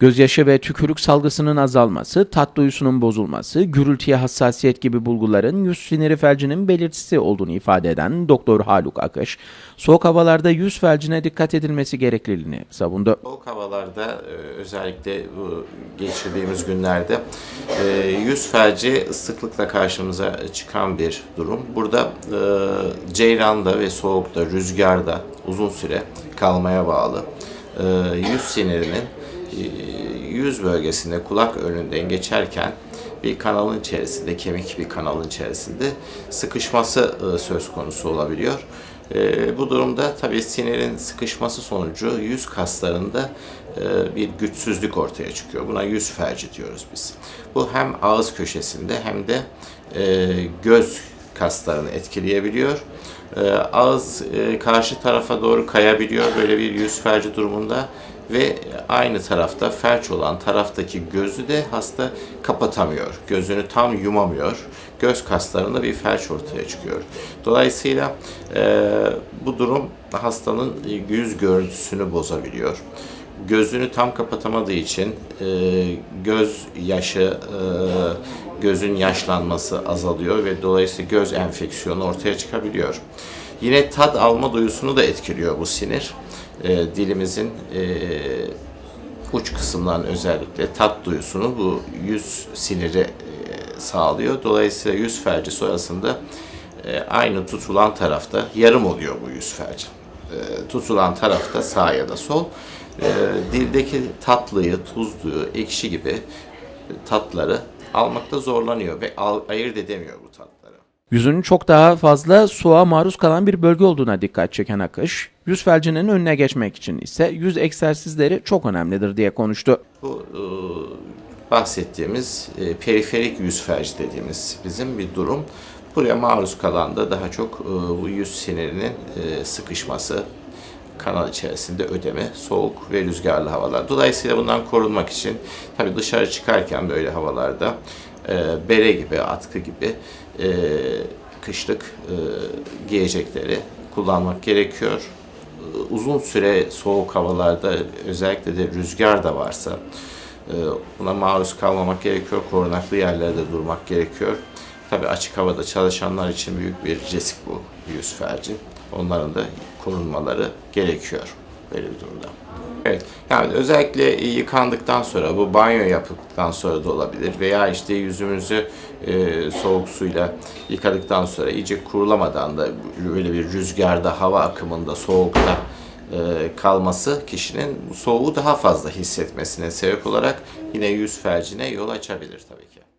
Gözyaşı ve tükürük salgısının azalması, tat duyusunun bozulması, gürültüye hassasiyet gibi bulguların yüz siniri felcinin belirtisi olduğunu ifade eden Doktor Haluk Akış, soğuk havalarda yüz felcine dikkat edilmesi gerekliliğini savundu. Soğuk havalarda e, özellikle bu geçirdiğimiz günlerde e, yüz felci sıklıkla karşımıza çıkan bir durum. Burada e, ceyranda ve soğukta, rüzgarda uzun süre kalmaya bağlı yüz sinirinin yüz bölgesinde kulak önünden geçerken bir kanalın içerisinde, kemik bir kanalın içerisinde sıkışması e, söz konusu olabiliyor. E, bu durumda tabii sinirin sıkışması sonucu yüz kaslarında e, bir güçsüzlük ortaya çıkıyor. Buna yüz felci diyoruz biz. Bu hem ağız köşesinde hem de göz kaslarını etkileyebiliyor. Ağız karşı tarafa doğru kayabiliyor böyle bir yüz felci durumunda ve aynı tarafta felç olan taraftaki gözü de hasta kapatamıyor. Gözünü tam yumamıyor. Göz kaslarında bir felç ortaya çıkıyor. Dolayısıyla e, bu durum hastanın yüz görüntüsünü bozabiliyor. Gözünü tam kapatamadığı için e, göz yaşı, e, gözün yaşlanması azalıyor ve dolayısıyla göz enfeksiyonu ortaya çıkabiliyor. Yine tat alma duyusunu da etkiliyor bu sinir. E, dilimizin e, uç kısımdan özellikle tat duyusunu bu yüz siniri e, sağlıyor. Dolayısıyla yüz felci sonrasında e, aynı tutulan tarafta yarım oluyor bu yüz felci. E, tutulan tarafta sağ ya da sol. E, dildeki tatlıyı, tuzluyu, ekşi gibi tatları almakta zorlanıyor ve al, ayırt edemiyor bu tatları. Yüzün çok daha fazla soğuğa maruz kalan bir bölge olduğuna dikkat çeken Akış, yüz felcinin önüne geçmek için ise yüz egzersizleri çok önemlidir diye konuştu. Bu e, bahsettiğimiz e, periferik yüz felci dediğimiz bizim bir durum. Buraya maruz kalan da daha çok e, bu yüz sinirinin sıkışması, kanal içerisinde ödeme, soğuk ve rüzgarlı havalar. Dolayısıyla bundan korunmak için tabii dışarı çıkarken böyle havalarda e, bere gibi, atkı gibi e, kışlık e, giyecekleri kullanmak gerekiyor. E, Uzun süre soğuk havalarda özellikle de rüzgar da varsa e, buna maruz kalmamak gerekiyor. Korunaklı yerlerde durmak gerekiyor. Tabii açık havada çalışanlar için büyük bir risk bu yüz felci. Onların da korunmaları gerekiyor böyle bir durumda. Evet, özellikle yıkandıktan sonra, bu banyo yaptıktan sonra da olabilir veya işte yüzümüzü e, soğuk suyla yıkadıktan sonra iyice kurulamadan da böyle bir rüzgarda, hava akımında, soğukta e, kalması kişinin soğuğu daha fazla hissetmesine sebep olarak yine yüz felcine yol açabilir tabii ki.